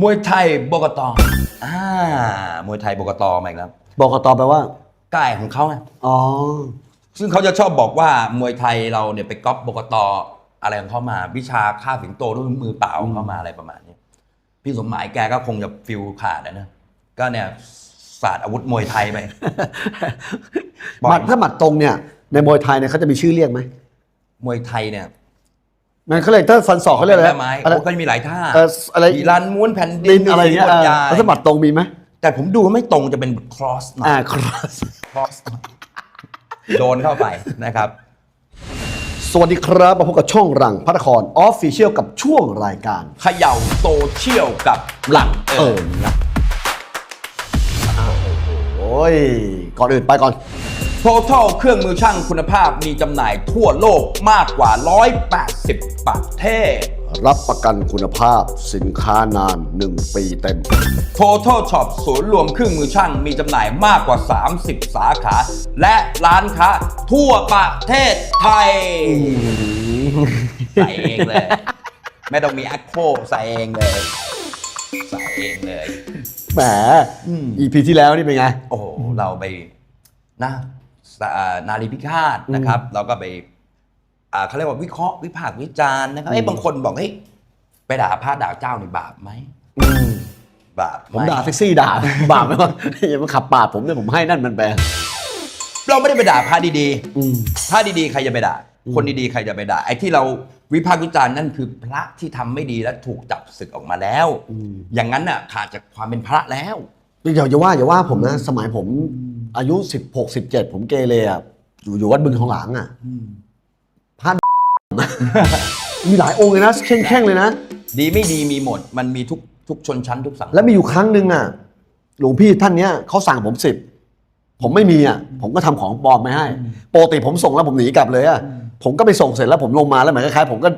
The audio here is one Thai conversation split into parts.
มวยไทยบกตอ่ามวยไทยบกตมาอีกแล้วบกตแปลว่าใกล้ของเขาไงอ๋อ ซึ่งเขาจะชอบบอกว่ามวยไทยเราเนี่ยไปก๊อปบกตอะไรของเขามา วิชาฆ่าสิงโตด้วยมือเปล่าของเขามาอะไรประมาณนี้พี่สมหมายแกก็คงจะฟิลขาดอะนะก็เนี่ยศาสตร์อาวุธมวยไทยไป บ่อย หมัดถ้าหมัดตรงเนี่ยในมวยไทยเนี่ยเขาจะมีชื่อเรียกไหมมวยไทยเนี่ย มันเขาเรียกถ้าฟันศอกเขาเรียกอะไรแม่ไม้อะไร โอ้ก็มีหลายท่าเอออะไรอีรันม้วนแผ่นดิดินนอะไรเงี้ยมีเอสีอหมดยายแล้วถ้าหมัดตรงมีไหมแต่ผมดูไม่ตรงจะเป็นครอสหน่อย อ่าครอสครอสโดนเข้าไปนะครับ สวัสดีครับมาพบกับช่องรังพัฒนครออฟฟิเชียลกับช่วงรายการ เขย่าโซเชียลกับหลังเอเอออนะโอ้ยก่อนอื่นไปก่อน โ o ท a l เครื่องมือช่างคุณภาพมีจำหน่ายทั่วโลกมากกว่า 180 ประเทศ รับประกันคุณภาพสินค้านาน 1 ปีเต็ม Total Shop ศูนย์รวมเครื่องมือช่างมีจำหน่ายมากกว่า 30 สาขา และร้านค้าทั่วประเทศไทย ใส่เองเลย ไม่ต้องมีแอคโคใส่เองเลย ใส่เองเลย แหม EP ที่แล้วนี่เป็นไง โอ้โหเราไปนะสอ่า นารีพิฆาตนะครับเราก็ไปอ่าเขาเรียกว่าวิเคราะห์วิพากษ์วิจารณ์นะครับเอ้ยบางคนบอกเฮ้ยไปด่าพระด่าเจ้านี่บาปไหมบาปไหผมด่าแท็กซี่ด่าบาปไหมวะอย่ามาขับปาดผมเนี่ยผมให้นั่นมันไปเราไม่ได้ไปด่าพระดีอืมๆพระดีๆ ใครจะไปด่า คนดีๆ ใครจะไปด่า ไอ้ที่เราวิพากษ์วิจารณ์นั่นคือพระที่ทำไม่ดีและถูกจับศึกออกมาแล้ว อย่างนั้นน่ะขาดจากความเป็นพระแล้วอย่าอย่าว่าอย่าว่าผมนะ สมัยผม อายุ16 17ผมเกเรอะอยู่อยู่วัดบึงทองหลางอะพระมีหลายองค์เลยนะแข่งๆเลยนะ ดีไม่ดีมีหมด มันมีทุกทุกชนชั้นทุกสังคมแล้วมีอยู่ครั้งหนึ่งอะ หลวงพี่ท่านเนี้ยเขาสั่งผมสิบผมไม่มีอะ ผมก็ทำของปลอมไปให้ปกติผมส่งแล้วผมหนีกลับเลยอะผมก็ไปส่งเสร็จแล้วผมลงมาแล้วเหมือนคล้ายๆผมก็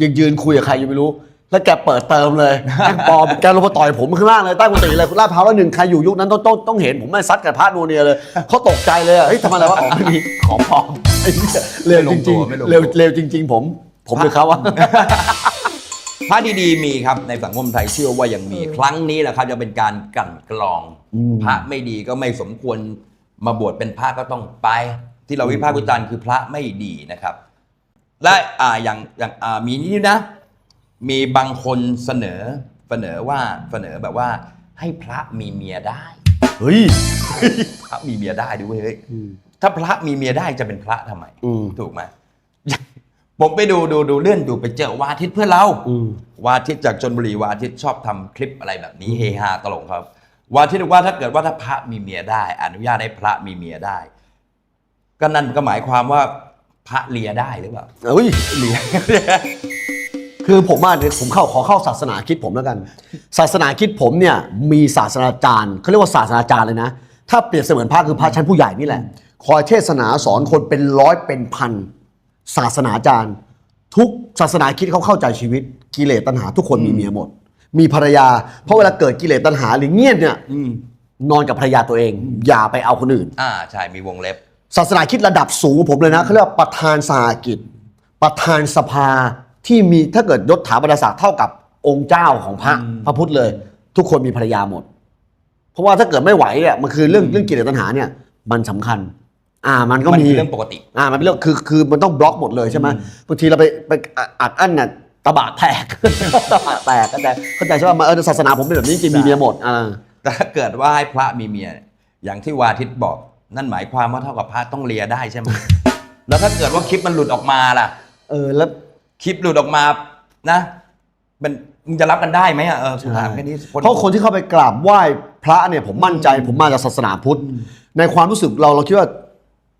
ยืนยืนคุยกับใครอยู่ไม่รู้ แล้วแกเปิดเติมเลยแม่งปลอมแกลงมาต่อยผมข้างล่างเลยใต้กุฏิเลยลาดพร้าวแล้วหนึ่งใครอยู่ยุคนั้นต้องต้องต้องเห็นผมไม่ซัดกับพระนูเนียเลยเขาตกใจเลยอะเฮ้ยทำอะไรวะอ๋อไม่มีของปลอมไอ้เหี้ยเร็วจริงๆเร็วเร็วจริง ๆ ผม ผมหรือเขาวะพระดีๆมีครับในสังคมไทยเชื่อว่ายังมีครั้งนี้แหละครับจะเป็นการกลั่นกรองอืมพระไม่ดีก็ไม่สมควรมาบวชเป็นพระก็ต้องไป ที่เราวิพากษ์วิจารณ์คือพระไม่ดีนะครับ และอ่าอย่างอย่างอ่ามีนี่นะ มีบางคนเสนอเสนอว่าเสนอแบบว่า ให้พระมีเมียได้เฮ้ยพระมีเมียได้ด้วยเฮ้ยถ้าพระมีเมียได้จะเป็นพระทำไมอืมถูกไหมผมไปดูดูดูเลื่อนดูไปเจอวาทิตเพื่อนเราอืมวาทิตจากชนบุรีวาทิตชอบทำคลิปอะไรแบบนี้เฮฮาตลกครับ วาทิตบอกว่าถ้าเกิดว่าถ้าพระมีเมียได้ อนุญาตให้พระมีเมียได้ ก็นั่นก็หมายความว่าพระเลียได้หรือเปล่าเฮ้ยเลีย คือผมว่าเนี่ยผมเข้าขอเข้าศาสนาคิดผมแล้วกัน ศาสนาคิดผมเนี่ยมีศาสนาจารย์เขาเรียกว่าศาสนาจารย์เลยนะ ถ้าเปรียบเสมือนพระคือพระชั้นผู้ใหญ่นี่แหละคอยเทศนาสอนคนเป็นร้อยเป็นพันศาสนาจารย์ ทุกศาสนาคิดเขาเข้าใจชีวิตกิเลสตัณหาทุกคนมีเมียหมด มีภรรยา เพราะเวลาเกิดกิเลสตัณหาหรือเงียบเนี่ยนอนกับภรรยาตัวเอง อย่าไปเอาคนอื่น อ่าใช่มีวงเล็บ ศาสนาคิดระดับสูงผมเลยนะเขาเรียกว่าประธานสหกิจ ประธานสภา ที่มีถ้าเกิดยศถาบรรดาศักดิ์เท่ากับองค์เจ้าของพระพระพุทธเลย ทุกคนมีภรรยาหมด เพราะว่าถ้าเกิดไม่ไหวเนี่ยมันคือเรื่องเรื่องกิเลสตัณหาเนี่ย มันสำคัญ อ่ามันก็มันมี คือเรื่องปกติ อ่ามันเป็นเรื่องคือคือมันต้องบล็อกหมดเลยใช่ไหมบางทีเราไปไปอัดอั้นน่ะตะบะแตก ตะบะแตกเข้าใจเข้าใจใช่ป่ะมาเออศาสนาผมเป็นแบบนี้จริงมีเมียหมดอ่าแต่ถ้าเกิดว่าให้พระมีเมีย อย่างที่วาทิตบอก นั่นหมายความว่าเท่ากับพระต้องเลียได้ใช่ไหม แล้วถ้าเกิดว่าคลิปมันหลุดออกมาล่ะ เออแล้ว คลิปหลุดออกมานะ มันมึงจะรับกันได้ไหมอะเออกูถามแค่นี้เพราะคนที่เข้าไปกราบไหว้พระเนี่ยผมมั่นใจผมมาจากศาสนาพุทธ ในความรู้สึกเราเราคิดว่า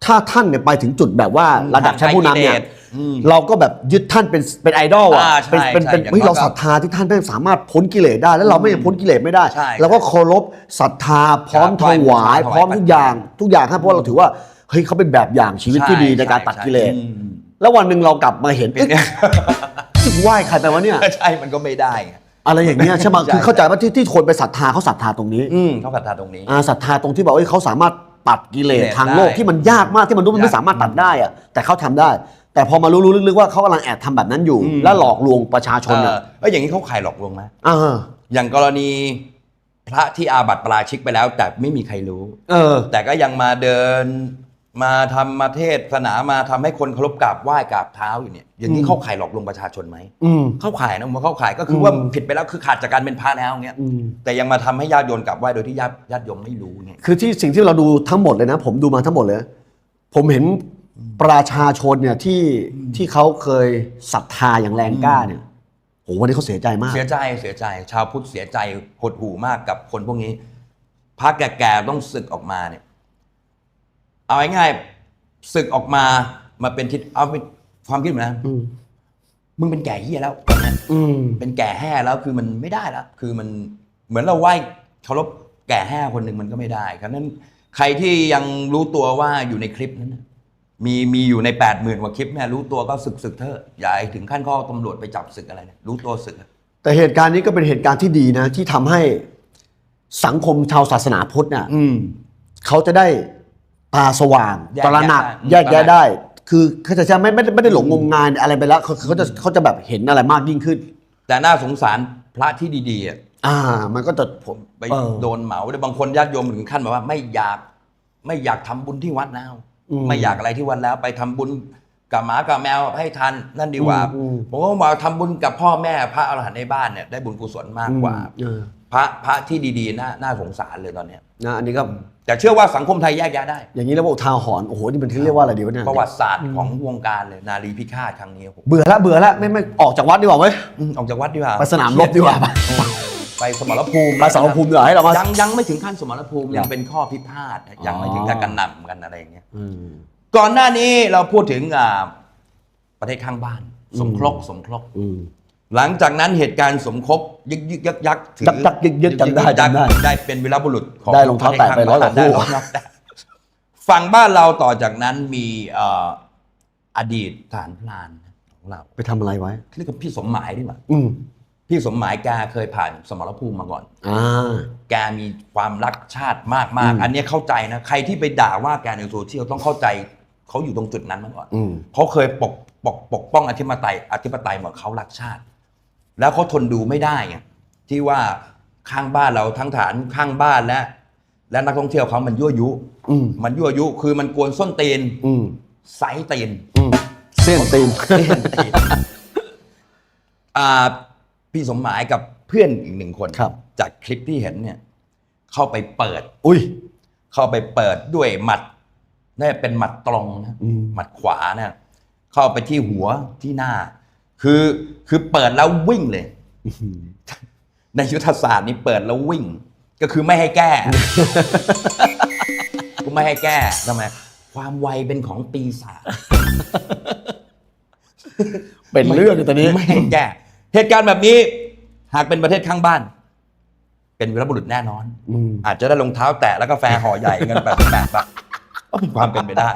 ถ้าท่านเนี่ยไปถึงจุดแบบว่าระดับชั้นผู้นำเนี่ยอืมเราก็แบบยึดท่านเป็นเป็นไอดอลอะอ่าใช่เป็นเป็นเป็นใช่เฮ้ยอย่างน้อยเราศรัทธาที่ท่านไม่สามารถพ้นกิเลสได้ แล้วเราไม่ยังพ้นกิเลสไม่ได้ใช่เราก็เคารพศรัทธาพร้อมคถรับวายถวายพร้อมทุกอย่างปัจจัยทุกอย่างครับเพราะว่าเราถือว่าเฮ้ยเขาเป็นแบบอย่างชีวิตที่ดีในการตัดกิเลส อืม แล้ววันหนึ่งเรากลับมาเห็นเป็นเนี่ยจะไหว้ใครไปวะเนี่ย ใช่มันก็ไม่ได้ไง อะไรอย่างเงี้ยใช่ไหมใช่คือเข้าใจว่าที่ที่คนไปศรัทธาเขาศรัทธาตรงนี้อืมเขาศรัทธาตรงนี้อาศรัทธาตรงที่บอกว่าเอ้ยเขาสามารถตัดกิเลสกิเลสทางโลกได้ ที่มันยากมากที่มนุษย์มันไม่ยากสามารถตัดได้อะแต่เขาทำได้ แต่แต่พอมารู้รู้ลึกๆว่าเขากำลังแอบทำแบบนั้นอยู่อืมและหลอกลวงประชาชนเอเนี่ยอเอ้ยอย่างนี้เขาขายหลอกลวงไหมเออ อย่างกรณีพระที่อาบัติปราชิกไปแล้ว แต่ไม่มีใครรู้ เออ แต่ก็ยังมาเดิน มาทำมาเทศนามาทำให้คนเคารพกราบไหว้กราบเท้าอยู่เนี่ยอย่างนี้อืมเข้าข่ายหลอกลวงประชาชนไหมอืม เข้าข่ายนะมันเข้าข่ายก็คือว่าอืม ผิดไปแล้วคือขาดจากการเป็นพระแล้วเงี้ยอืม แต่ยังมาทำให้ญาติโยมกราบไหว้โดยที่ญาติญาติโยมไม่รู้เนี่ยคือที่สิ่งที่เราดูทั้งหมดเลยนะ ผมดูมาทั้งหมดเลยผมเห็นประชาชนเนี่ยที่ที่เขาเคยศรัทธาอย่างแรงกล้าเนี่ยโหวันนี้เขาเสียใจมาก เสียใจเสียใจ ชาวพุทธเสียใจหดหู่มากกับคนพวกนี้พระแก่ๆต้องศึกออกมาเนี่ย เอาง่ายๆศึกออกมามาเป็นทิศเอาเป็นความคิดผมนะอืมมึงเป็นแก่เฮียแล้วตอนเนี้ยอืมเป็นแก่แห่แล้วคือมันไม่ได้แล้วคือมันเหมือนเราไหว้เคารพแก่แห่คนหนึ่งมันก็ไม่ได้ฉะนั้นใครที่ยังรู้ตัวว่าอยู่ในคลิปนั้นน่ะมีมีอยู่ในแปดหมื่นกว่าคลิปเนี่ยรู้ตัวก็ศึกศึกเถอะอย่าให้ถึงขั้นข้อตำรวจไปจับศึกอะไรเนี่ยรู้ตัวศึกอะ แต่เหตุการณ์นี้ก็เป็นเหตุการณ์ที่ดีนะ ที่ทำให้สังคมชาวศาสนาพุทธเนี่ยอืมเขาจะได้ ตาสว่างแยกตระหนักแยแยกกได้แยะได้ คือเขาจะใช่ไม่ไม่ได้ไม่ได้หลงงมงายอะไรไปแล้วเขาเขาจะเขาจะแบบเห็นอะไรมากยิ่งขึ้น แต่น่าสงสารพระที่ดีๆอะอ่า มันก็จะผมไปเออโดนเหมาแต่บางคนญาติโยมถึงขั้นแบบว่าไม่อยากไม่อยากทำบุญที่วัดแล้วอืมไม่อยากอะไรที่วัดแล้ว ไปทำบุญกับหมากับแมวให้ทานนั่นดีกว่าอืมผมก็บอกทำบุญกับพ่อแม่พระอรหันต์ในบ้านเนี่ยได้บุญกุศลมากกว่าเออ พระพระที่ดีๆน่าน่าสงสารเลยตอนเนี้ยนะอันนี้ก็แต่เชื่อว่าสังคมไทยแยกแยะได้ อย่างนี้แล้วบอกทาหอนโอ้โหนี่มันเรียกว่าอะไรดีวะเนี่ยประวัติศาสตร์ของวงการเลยนารีพิฆาตครั้งนี้ผมเบื่อละเบื่อละไม่ไม่ออกจากวัดดีกว่าเว้ยอืมออกจากวัดดีกว่าไปสนามรบดีกว่า ไปสมรภูมิไปสารภูมิดีกว่าให้เรามายังยังไม่ถึงขั้นสมรภูมิยัยังงเป็นข้อพิพาทยังไม่ถึงกับกันหนำกันอะไรอย่างเงี้ย อืม ก่อนหน้านี้เราพูดถึงอ่าประเทศข้างบ้าน สมครกสมครก อืม หลังจากนั้นเหตุการณ์สมคบยึกยึกยักยักถือยักยักยึกยึกจำได้จำได้ได้เป็นวีรบุรุษของได้รองเท้าแตะไปร้อยกว่าคู่ได้รองเท้าแตะฝั่งบ้านเราต่อจากนั้นมีเอ่ออดีตทหารพลานของเราไปทำอะไรไว้เรียกว่าพี่สมหมายดีกว่าอืมพี่สมหมายแกเคยผ่านสมรภูมิมาก่อนอ่าแกมีความรักชาติมากมากอืมอันเนี้ยเข้าใจนะ ใครที่ไปด่าว่าแกในโซเชียลต้องเข้าใจเขาอยู่ตรงจุดนั้นมาก่อนอืมเขาเคยปกปกปกป้องอธิปไตยอธิปไตยเหมือนเขารักชาติ แล้วเขาทนดูไม่ได้ไงที่ว่าข้างบ้านเราทั้งฐานข้างบ้านและ และนักท่องเที่ยวเขามันยั่วยุอืม มันยั่วยุคือมันกวนส้นตีนอืมไซส์ตีนอืมเส้นตีน เส้นตีนอ่าพี่สมหมายกับเพื่อนอีกหนึ่งคนครับ จากคลิปที่เห็นเนี่ย เข้าไปเปิด อุ้ย เข้าไปเปิดด้วยหมัดนี่เป็นหมัดตรงนะอืม หมัดขวาเนี่ยเข้าไปที่หัวที่หน้า คือคือเปิดแล้ววิ่งเลย ในยุทธศาสตร์นี่เปิดแล้ววิ่ง ก็คือไม่ให้แก้กูไม่ให้แก้ทำไมความไวเป็นของปีศาจเป็นเรื่องเลยตอนนี้ไม่ให้แก้เหตุการณ์แบบนี้ หากเป็นประเทศข้างบ้าน เป็นวีรบุรุษแน่นอนอืมอาจจะได้รองเท้าแตะแล้วกาแฟห่อใหญ่เงินแปดแปดบาทก็มีความเป็นไปได้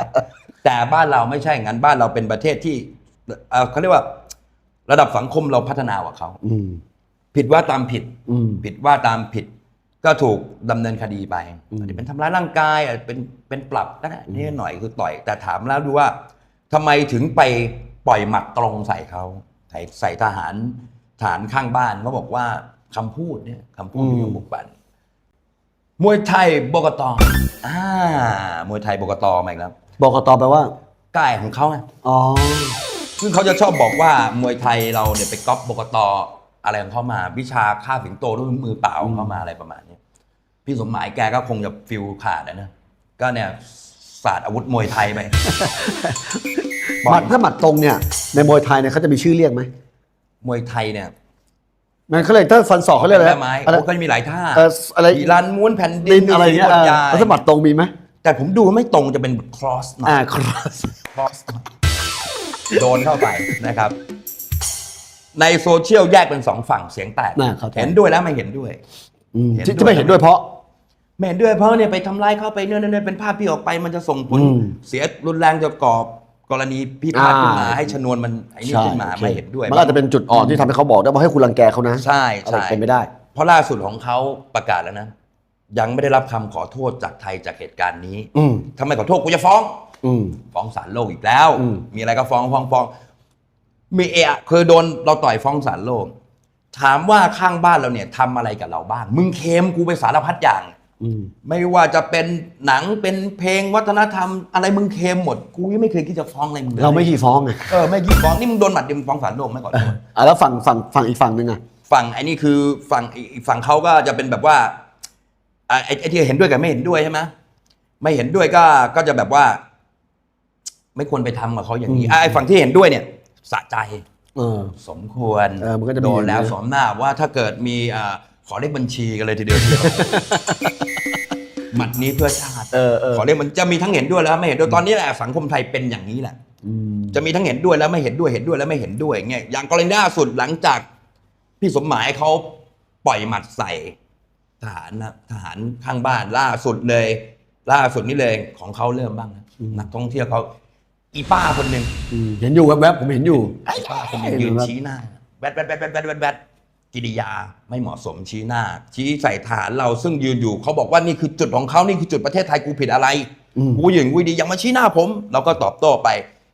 แต่บ้านเราไม่ใช่งั้นบ้านเราเป็นประเทศที่เอ่อเขาเรียกว่า ระดับสังคมเราพัฒนากว่าเขาอืม ผิดว่าตามผิด อืม ผิดว่าตามผิด ก็ถูกดำเนินคดีไปอืม อาจจะเป็นทำร้ายร่างกายอาจจะเป็นเป็นปรับก็ได้นี่หน่อยคือต่อยแต่ถามแล้วดูว่าทำไมถึงไปปล่อยหมัดตรงใส่เขาใส่ใส่ทหารทหารข้างบ้านเขาบอกว่าคำพูดเนี่ยคำพูดที่บุกบันมวยไทยบกตอ่ามวยไทยบกตมาอีกแล้ว บอกกตแปลว่าใกล้ของเขาไงอ๋อ ซึ่งเขาจะชอบบอกว่ามวยไทยเราเนี่ยไปก๊อปบกตอะไรของเขามา วิชาฆ่าสิงโตด้วยมือเปล่าของเขามาอะไรประมาณนี้พี่สมหมายแกก็คงจะฟิลขาดอะนะก็เนี่ยศาสตร์อาวุธมวยไทยไปหมัดถ้าหมัดตรงเนี่ยในมวยไทยเนี่ยเขาจะมีชื่อเรียกไหมมวยไทยเนี่ยมันเขาเลยถ้าฟันศอกเขาเรียกอะไรแม่ไม้อะไรโอ้ก็มีหลายท่าเอออะไรอีรันม้วนแผ่นดิดินนอะไรเงี้ยกเอดอยาแล้วถ้าหมัดตรงมีไหมแต่ผมดูไม่ตรงจะเป็นครอสหน่อยอ่าครอสครอส โดนเข้าไปนะครับ ในโซเชียลแยกเป็นสองฝั่งเสียงแตก น่าเข้าใจ เห็นด้วยแล้วไม่เห็นด้วย อืมเห็นที่ด้วย ที่ไม่เห็นด้วยเพราะ ไม่เห็นด้วยเพราะเนี่ยไปทำร้ายเข้าไปเนี่ยเนี่ยเป็นภาพที่ออกไปมันจะส่งผลอืมเสียรุนแรงจะก่อกรณีพิพาทขึ้นมาอ่าให้ชนวนมันไอ้นี่ขึ้นมาโอคไม่เห็นด้วย มันอาจจะเป็นจุดอ่อนที่ทำให้เขาบอกได้ว่าให้คุณรังแกเขานะใช่อะไรใช่ เป็นไม่ได้ เพราะล่าสุดของเขาประกาศแล้วนะ ยังไม่ได้รับคำขอโทษจากไทยจากเหตุการณ์นี้อืมถ้าไม่ขอโทษกูจะฟ้องอืม ฟ้องศาลโลกอีกแล้วอืมมีอะไรก็ฟ้องฟ้องฟ้องมีเอะเคยโดนเราต่อยฟ้องศาลโลก ถามว่าข้างบ้านเราเนี่ยทำอะไรกับเราบ้าง มึงเคมกูไปสารพัดอย่างอืมไม่ว่าจะเป็นหนังเป็นเพลงวัฒนธรรม อะไรมึงเคมหมด กูยังไม่เคยคิดจะฟ้องอะไรมึงลยเราไม่ขี่ฟ้องไงเออไม่คิดฟ้องนี่มึงโดนหมัดเดียวมึงฟ้องศาลโลกไหม่ก่อนอะแล้วฝั่งฝั่งฝั่งอีกฝั่งหนึ่งอะฝั่งไอ้นี่คือฝั่งอีกฝั่งเขาก็จะเป็นแบบว่าอะไอ้ไอ้ที่เห็นด้วยกับไม่เห็นด้วยใช่ไหมไม่เห็นด้วยก็ก็จะแบบว่า ไม่ควรไปทำกับเขาอย่างนี้อืมอะไอ้ฝั่งที่เห็นด้วยเนี่ยสะใจ เออ สมควรเออมันก็จะมีโดนแล้วอย่างนี้สมหน้าว่าถ้าเกิดมีอ่าขอเลขบัญชีกันเลยทีเดียว หมัดนี้เพื่อชาติเออเออขอเลขมันจะมีทั้งเห็นด้วยแล้วไม่เห็นด้วยตอนนี้แหละสังคมไทยเป็นอย่างนี้แหละ อืมจะมีทั้งเห็นด้วยแล้วไม่เห็นด้วยเห็นด้วยแล้วไม่เห็นด้วยเงี้ยอย่างกรณีล่าสุดหลังจากพี่สมหมายเขาปล่อยหมัดใส่ทหารนะทหารข้างบ้านล่าสุดเลย ล่าสุดนี้เลยของเขาเริ่มบ้างนะนักท่องเที่ยวเขา อีป้าคนหนึ่งอืมเห็นอยู่แวบๆผมเห็นอยู่ไอ้ป้าคนหนึงยืนชี้หน้าแวดแวดแวดแวดแวดแวดแวดกิริยาไม่เหมาะสมชี้หน้า ชี้ใส่ทหารเราซึ่งยืนอยู่เขาบอกว่านี่คือจุดของเขานี่คือจุดประเทศไทยกูผิดอะไรอืม กูหยิงกูดียังมาชี้หน้าผม เราก็ตอบโต้ไป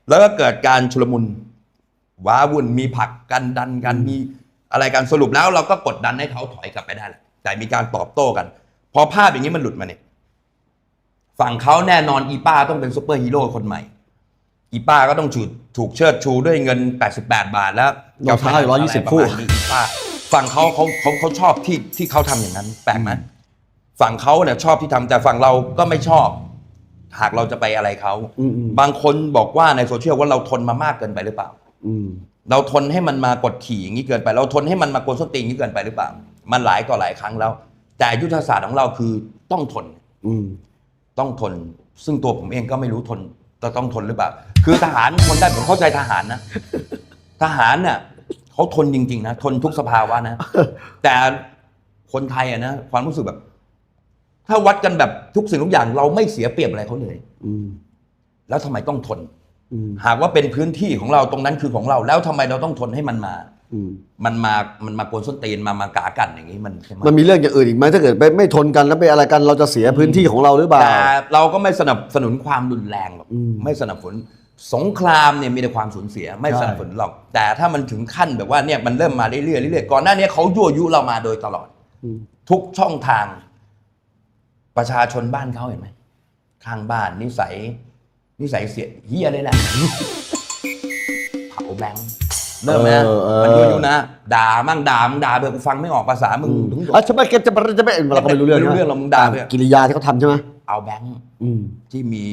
แล้วก็เกิดการชุลมุนว้าวุ่นมีผลักกันดันกันมีอะไรกันสรุปแล้วเราก็กดดันให้เขาถอยกลับไปได้แหละแต่มีการตอบโต้กัน พอภาพอย่างนี้มันหลุดมาเนี่ย ฝั่งเขาแน่นอนอีป้าต้องเป็นซูเปอร์ฮีโร่คนใหม่ อีป้าก็ต้องถูกถูกเชิดชูด้วยเงิน 88 บาทแล้วรองเท้าอีก120คู่ะไรประมาณนี้อีป้าฝั่งเขาเขาเขาเขาชอบที่ที่เขาทำอย่างนั้น แปลกไหมฝั่งเขาเนี่ยชอบที่ทำแต่ฝั่งเราก็ไม่ชอบ หากเราจะไปอะไรเขาอืมอืม บางคนบอกว่าในโซเชียลว่าเราทนมามากเกินไปหรือเปล่า อืม เราทนให้มันมากดขี่อย่างนี้เกินไป เราทนให้มันมากวนส้นตีนอย่างนี้เกินไปหรือเปล่า มันหลายต่อหลายครั้งแล้ว แต่ยุทธศาสตร์ของเราคือต้องทน อืม ต้องทน ซึ่งตัวผมเองก็ไม่รู้ทน จะต้องทนหรือเปล่า คือทหารทนได้ผมเข้าใจทหารนะ ทหารเนี่ยเขาทนจริง ๆ นะ ทนทุกสภาวะนะ แต่คนไทยอะนะความรู้สึกแบบ ถ้าวัดกันแบบทุกสิ่งทุกอย่าง เราไม่เสียเปรียบอะไรเขาเลยอืมแล้วทำไมต้องทนอืมหากว่าเป็นพื้นที่ของเราตรงนั้นคือของเรา แล้วทำไมเราต้องทนให้มันมาอื มันมา มันมากวนส้นตีนมามากากันอย่างนี้มันมันมีเรื่องอย่างอื่นอีกไหมถ้าเกิดไปไม่ทนกันแล้วไปอะไรกันเราจะเสียพื้นที่ของเราหรือเปล่าแต่เราก็ไม่สนับสนุนความรุนแรงหรอกไม่สนับสนุนสงครามเนี่ยมีแต่ความสูญเสียไม่สนับสนุนหรอก แต่ถ้ามันถึงขั้นแบบว่าเนี่ยมันเริ่มมาเรื่อยๆเรื่อยๆก่อนหน้านี้เขายั่วยุเรามาโดยตลอดอทุกช่องทาง ประชาชนบ้านเขาเห็นไหมข้างบ้านนิสัย นิสัยเสียเฮียเลยแหละเผาแบงค์ เริ่มไหมเออเออ มันยั่วยุนะ ด่ามั่งด่ามึงด่าเบอกูฟังไม่ออกภาษามึงถึงอะจะไม่เก็บจะไม่จะไม่เราก็ไม่รู้เรื่องไม่รู้เรื่องหรอกมึงด่าไป กิริยาที่เขาทำใช่ไหมเอาแบงค์อืม ที่มี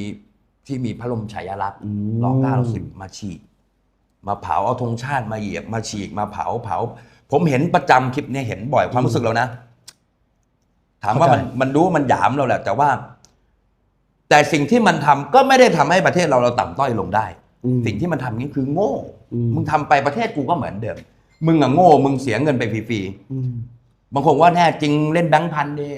ที่มีพระลมฉายาลักษณ์อืม รอเก้าสิบมาฉีก มาเผาเอาธงชาติมาเหยียบมาฉีกมาเผาเผา ผมเห็นประจำคลิปเนี่ยเห็นบ่อยความรู้สึกเรานะ ถามว่ามันมันรู้ว่ามันหยามเราแหละ แต่ว่า แต่สิ่งที่มันทำก็ไม่ได้ทำให้ประเทศเราเราต่ำต้อยลงได้อืม สิ่งที่มันทำนี่คือโง่อืมมึงทำไปประเทศกูก็เหมือนเดิม มึงอะโง่ มึงเสียเงินไปฟรีๆอืมบางคนว่าแน่จริงเล่นแบงค์พันดิ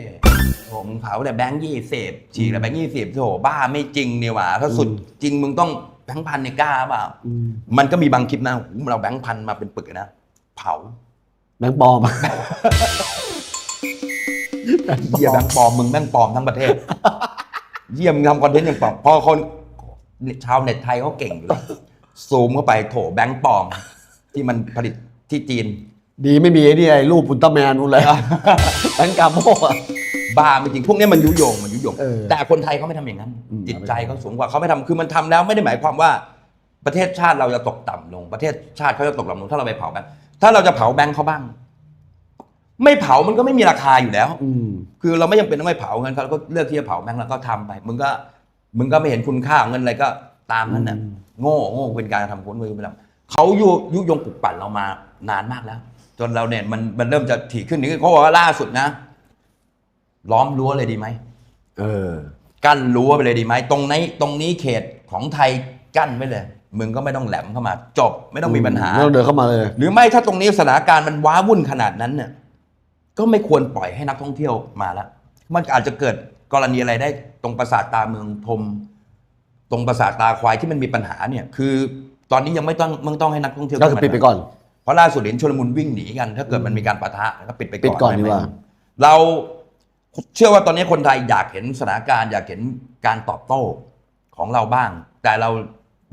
ผมเผาแต่แบงค์ยี่สิบฉีกแต่แบงค์ยี่สิบโถบ้าไม่จริงเนี่ยหว่าถ้าสุดจริงมึงต้องแบงค์พันเนี่ยกล้าเปล่าอืมมันก็มีบางคลิปนะโอ้โหเราแบงค์พันมาเป็นปึกเลยนะเผาแบงค์ปลอมเยี่ยแบงค์ปลอมมึงแบงค์ปลอมทั้งประเทศ เยี่ยมงทำคอนเทนต์อย่างปลอมพอคน ชาวเน็ตไทยเขาเก่งอยู่แล้วซูมเข้าไปโถแบงค์ปลอมที่มันผลิตที่จีน ดีไม่มีไอ้นี่ไอ้รูปอุลตร้าแมนนู่นเลยแบงค์กาโม่อะ บ้าไม่จริงพวกนี้มันยุยงมันยุยง เออแต่คนไทยเขาไม่ทำอย่างนั้น อืม จิตใจเขาสูงกว่าเขาไม่ทำคือมันทำแล้วไม่ได้หมายความว่า ประเทศชาติเราจะตกต่ำลง ประเทศชาติเขาจะตกต่ำลงถ้าเราไปเผาแบงค์ถ้าเราจะเผาแบงค์เขาบ้าง ไม่เผามันก็ไม่มีราคาอยู่แล้ว อืม คือเราไม่จำเป็นต้องไปเผาเงินเขาก็เลือกที่จะเผาแบงค์แล้วก็ทำไปมึงก็ มึงก็ไม่เห็นคุณค่าของเงินอะไรก็ตามนั้นน่ะอืมโง่โง่เป็นการกระทำคนมือไปแล้วเขายุยุยงปลุกปั่นเรามานานมากแล้ว จนเราเนี่ยมันมันเริ่มจะถี่ขึ้นนี่เขาบอกว่าล่าสุดนะ ล้อมรั้วเลยดีไหมเออ กั้นรั้วไปเลยดีไหมตรงนี้ตรงนี้เขตของไทยกั้นไว้เลยมึงก็ไม่ต้องแหลมเข้ามา จบไม่ต้องมีปัญหาไม่ต้องเดินเข้ามาเลย หรือไม่ถ้าตรงนี้สถานการณ์มันว้าวุ่นขนาดนั้นเนี่ยก็ไม่ควรปล่อยให้นักท่องเที่ยวมาละมันอาจจะเกิด กรณีอะไรได้ตรงปราสาทตาเมืองพรมตรงปราสาทตาควายที่มันมีปัญหาเนี่ย คือ ตอนนี้ยังไม่ต้องมึงต้องให้นักท่องเที่ยวก็คือปิดไปก่อน เพราะล่าสุดเห็นชลมุนวิ่งหนีกัน ถ้าเกิดมันมีการปะทะก็ปิดไปก่อนปิดก่อนไม่ดีกว่าไม่เราเชื่อว่าตอนนี้คนไทยอยากเห็นสถานการณ์อยากเห็นการตอบโต้ของเราบ้าง แต่เรา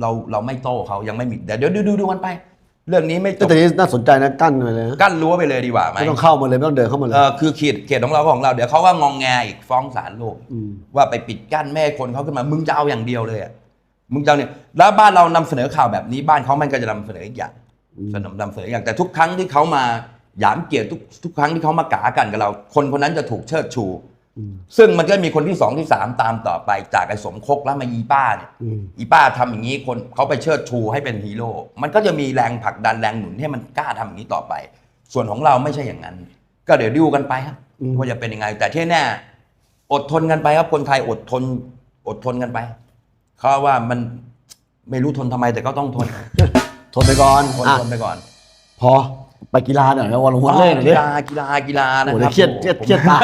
เราเราไม่โต้เขายังไม่มีเดี๋ยวเดี๋ยวดูดูดูกันไป เรื่องนี้ไม่จบแต่นี้น่าสนใจนะกั้นไปเลยนะกั้นรั้วไปเลยดีกว่าไหมไม่ต้องเข้ามาเลยไม่ต้องเดินเข้ามาเลยเออคือเขตเขตของเราก็ของเราเดี๋ยวเขาก็งองแงอีกฟ้องศาลโลกมว่าไปปิดกั้นแม่ให้คนเขาขึ้นมา มึงจะเอาอย่างเดียวเลยอะมึงจะเอาเนี่ยแล้วบ้านเรานำเสนอข่าวแบบนี้บ้านเขามันก็จะนำเสนออีกอย่างสนนำเสนออกอย่างแต่ทุกครั้งที่เขามาหยามเกียรติทุกทุกครั้งที่เขามากากันกับเรา คนคนนั้นจะถูกเชิดชู ซึ่งมันก็มีคนที่สองที่สามตามต่อไปจากไอ้สมคกแล้วมาอีป้าเนี่ยอืมอีป้าทำอย่างนี้คนเขาไปเชิดชูให้เป็นฮีโร่มันก็จะมีแรงผลักดันแรงหนุนให้มันกล้าทำอย่างนี้ต่อไป ส่วนของเราไม่ใช่อย่างนั้น ก็เดี๋ยวดูกันไปครับว่าจะเป็นยังไง แต่ที่แน่อดทนกันไปครับคนไทยอดทน อดทนกันไปเขาว่ามันไม่รู้ทนทำไมแต่ก็ต้องทน ทนไปก่อนทนอะทนไปก่อน พอไปกีฬาหน่อยนะวันลงวันเล่นหน่อยดิกีฬากีฬากีฬานะโอ้คโหรับเครียดเครียดเครียดตาย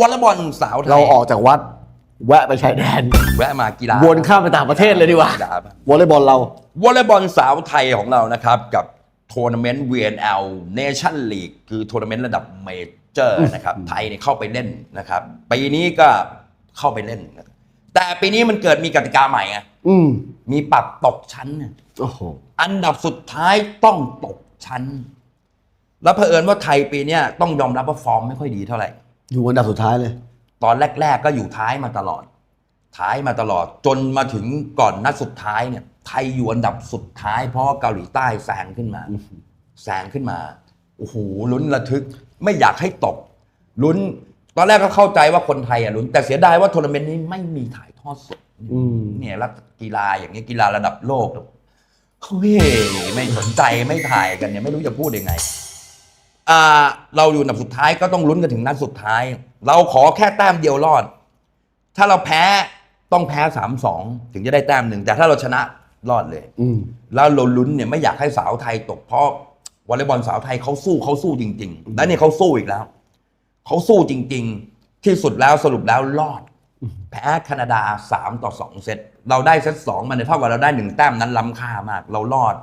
วอลเลย์บอลสาวไทยเราออกจากวัดแวะไปชายแดน แวะมากีฬาวนข้ามไปต่างประเทศเลยดีกว่าฬวอลเลย์บอลเรา วอลเลย์บอลสาวไทยของเรานะครับ กับทัวร์นาเมนต์ VNL Nation League คือทัวร์นาเมนต์ระดับเมเจอร์นะครับ ไทยเนี่ยเข้าไปเล่นนะครับ ปีนี้ก็เข้าไปเล่นนะครับแต่ปีนี้มันเกิดมีกติกาใหม่ไงอืมมีปรับตกชั้นน่ะโอ้โหอันดับสุดท้ายต้องตกชั้น แล้วเผอิญว่าไทยปีเนี้ยต้องยอมรับว่าฟอร์มไม่ค่อยดีเท่าไหร่ อยู่อันดับสุดท้ายเลย ตอนแรก ๆ ก็อยู่ท้ายมาตลอด ท้ายมาตลอดจนมาถึงก่อนนัดสุดท้ายเนี่ย ไทยอยู่อันดับสุดท้าย เพราะว่าเกาหลีใต้แซงขึ้นมาแซงขึ้นมาโอ้โหลุ้นระทึก ไม่อยากให้ตกลุ้น ตอนแรกก็เข้าใจว่าคนไทยอะลุ้น แต่เสียดายว่าทัวร์นาเมนต์นี้ไม่มีถ่ายทอดสดอืมเนี่ยรักกีฬาอย่างเงี้ยกีฬาระดับโลกเฮ้ยไม่สนใจไม่ถ่ายกันเนี่ยไม่รู้จะพูดยังไง อ่าเราอยู่อันดับสุดท้ายก็ต้องลุ้นกันถึงนัดสุดท้าย เราขอแค่แต้มเดียวรอด ถ้าเราแพ้ต้องแพ้สามสองถึงจะได้แต้มหนึ่งแต่ถ้าเราชนะรอดเลย อืม แล้วเราลุ้นเนี่ยไม่อยากให้สาวไทยตกเพราะวอลเลย์บอลสาวไทยเขาสู้เขาสู้จริง ๆ และนี่เขาสู้อีกแล้วเขาสู้จริง ๆ ที่สุดแล้วสรุปแล้วรอด แพ้แคนาดาสามต่อสองเซตเราได้เซตสองมันเนี่ยเท่ากับเราได้หนึ่งแต้มนั้นล้ำค่ามาก เรารอด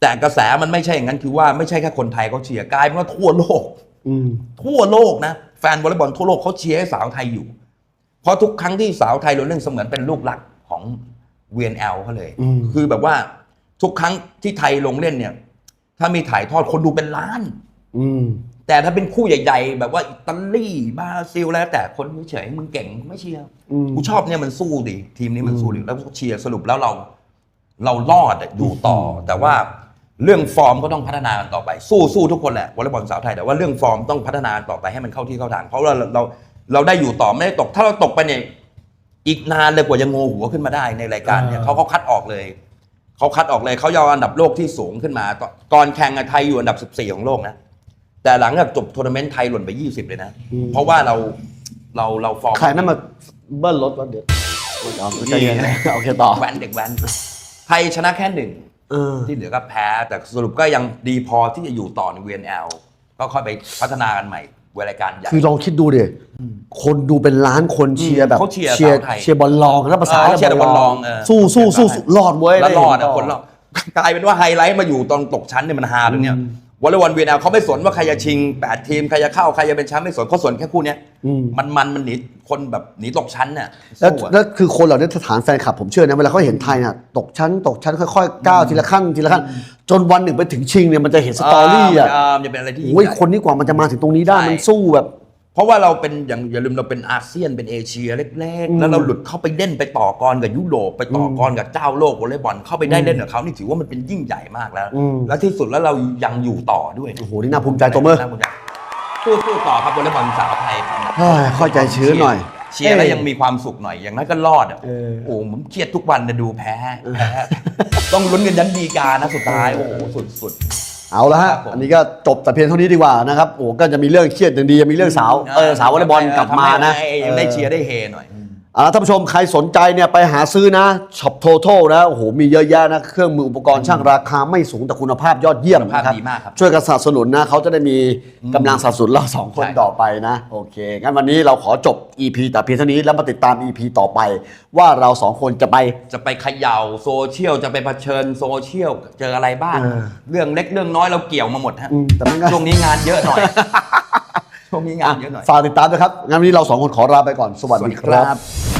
แต่กระแสมันไม่ใช่อย่างนั้นคือว่าไม่ใช่แค่คนไทยเขาเชียร์กลายเป็นว่าทั่วโลก อืม ทั่วโลกนะแฟนวอลเลย์บอลทั่วโลกเขาเชียร์ให้สาวไทยอยู่ เพราะทุกครั้งที่สาวไทยลงเล่นเสมือนเป็นลูกหลักของ VNL เขาเลย อืม คือแบบว่าทุกครั้งที่ไทยลงเล่นเนี่ย ถ้ามีถ่ายทอดคนดูเป็นล้าน อืม แต่ถ้าเป็นคู่ใหญ่ๆ แบบว่าอิตาลีบราซิลแล้วแต่คนเฉยๆมึงเก่งไม่เชียร์อืม กูชอบเนี่ยมันสู้ดิทีมนี้มันสู้ดิแล้วเชียร์สรุปแล้วเรา เรารอดอะอยู่ต่อแต่ว่า เรื่องฟอร์มก็ต้องพัฒนากันต่อไป สู้สู้ทุกคนแหละวอลเลย์บอลสาวไทยแต่ว่าเรื่องฟอร์มต้องพัฒนาต่อไปให้มันเข้าที่เข้าทาง เพราะว่าเราเราเราได้อยู่ต่อไม่ได้ตก ถ้าเราตกไปเนี่ยอีกนานเลยกว่าจะโงหัวขึ้นมาได้ในรายการเนี่ยเออเขาเขาคัดออกเลยเขาคัดออกเลยเขายอาอันดับโลกที่สูงขึ้นมาตอนก่อนแข่งอะไทยอยู่อันดับ 14 ของโลกนะแต่หลังจากจบทัวร์นาเมนต์ไทยหล่นไป 20 เลยนะ เพราะว่าเราเราเราฟอร์มใครนั่นมาเบิ้ลรถวะเดี๋ยวเอาใจเย็นนะโอเคต่อแวนเด็กแวนไทยชนะแค่หนึ่ง เออ ที่เหลือก็แพ้แต่สรุปก็ยังดีพอที่จะอยู่ต่อใน VNL ก็ค่อยไปพัฒนากันใหม่เวลารายการใหญ่ คือลองคิดดูดิคนดูเป็นล้านคนเชียร์แบบเขาเชียร์เชียร์สาวไทยเชียร์บอลลองนะภาษาเออเชียร์แต่บอลลองเออ สู้สู้สู้สู้รอดเว้ยแล้วรอดได้อะคนรอดกลายเป็นว่าไฮไลท์มาอยู่ตอนตกชั้นเนี่ยมันฮาตรงเนี้ย วอลเลย์บอล VNL เขาไม่สนว่าใครจะชิง8ทีมใครจะเข้าใครจะเป็นแชมป์ไม่สนเขาสนแค่คู่เนี้ยอืมมันมันมันหนีคนแบบหนีตกชั้นน่ะแล้วสู้อะแล้วคือคนเหล่านี้สถานแฟนคลับผมเชื่อนะเวลาเขาเห็นไทยน่ะตกชั้น ตกชั้นค่อยๆก้าวทีละขั้นทีละขั้น จนวันหนึ่งไปถึงชิงเนี่ยมันจะเห็นสตอรี่อะมันจะเป็นอะไรที่ยิ่งโอ้ยใหญ่คนนี้กว่ามันจะมาถึงตรงนี้ได้ใช่มันสู้แบบ เพราะว่าเราเป็นอย่างอย่าลืมเราเป็นอาเซียนเป็นเอเชียเล็กอืมๆแล้วเราหลุดเข้าไปเล่นไปต่อกรกับยุโรปไปต่อกรกับเจ้าโลกวอลเลย์บอลเข้าไปได้เล่นกับเขานี่ถือว่ามันเป็นยิ่งใหญ่มากแล้ว อืม และที่สุดแล้วเรายังอยู่ต่อด้วยโอ้โหนี่น่าภูมิใจตัวเมื่อ น่าภูมิใจสู้สู้ต่อครับวอลเลย์บอลสาวไทยเฮ้ยเข้าใจชื้นหน่อยเชียร์แล้วยังมีความสุขหน่อยอย่างนั้นก็รอดอะเออ โอ้โหผมเครียดทุกวันนะดูแพ้แพ้ต้องลุ้นกันยันดีกานะสุดท้ายโอ้โหสุดๆ เอาละฮะครับผมอันนี้ก็จบแต่เพียงเท่านี้ดีกว่านะครับ โอ้ก็จะมีเรื่องเครียดอย่างดียังมีเรื่องสาว เออสาววอลเลย์บอลกลับมานะทำให้ยังได้เชียร์ได้เฮหน่อย เอาละท่านผู้ชมใครสนใจเนี่ยไปหาซื้อนะช็อปโททนะโอ้โหมีเยอะแยะนะเครื่องมืออุปกรณ์ช่างราคาไม่สูงแต่คุณภาพยอดเยี่ยมคุณภาพนะครับดีมากครับช่วยกันสนับสนุนนะเขาจะได้มีกำลังสนับสนุนเราสองคนใช่ ต่อไปนะโอเคงั้นวันนี้เราขอจบ EP แต่เพียงเท่านี้แล้วมาติดตาม EP ต่อไป ว่าเราสองคนจะไป จะไปเขย่าโซเชียลจะไปเผชิญโซเชียลเจออะไรบ้าง เออเรื่องเล็กเรื่องน้อยเราเกี่ยวมาหมดฮะอืมแต่ไม่ง่ายช่วงนี้งานเยอะหน่อย ช่วงนี้งานเยอะหน่อย ฝากติดตามด้วยครับงั้นวันนี้เราสองคนขอลาไปก่อน สวัสดีครับบ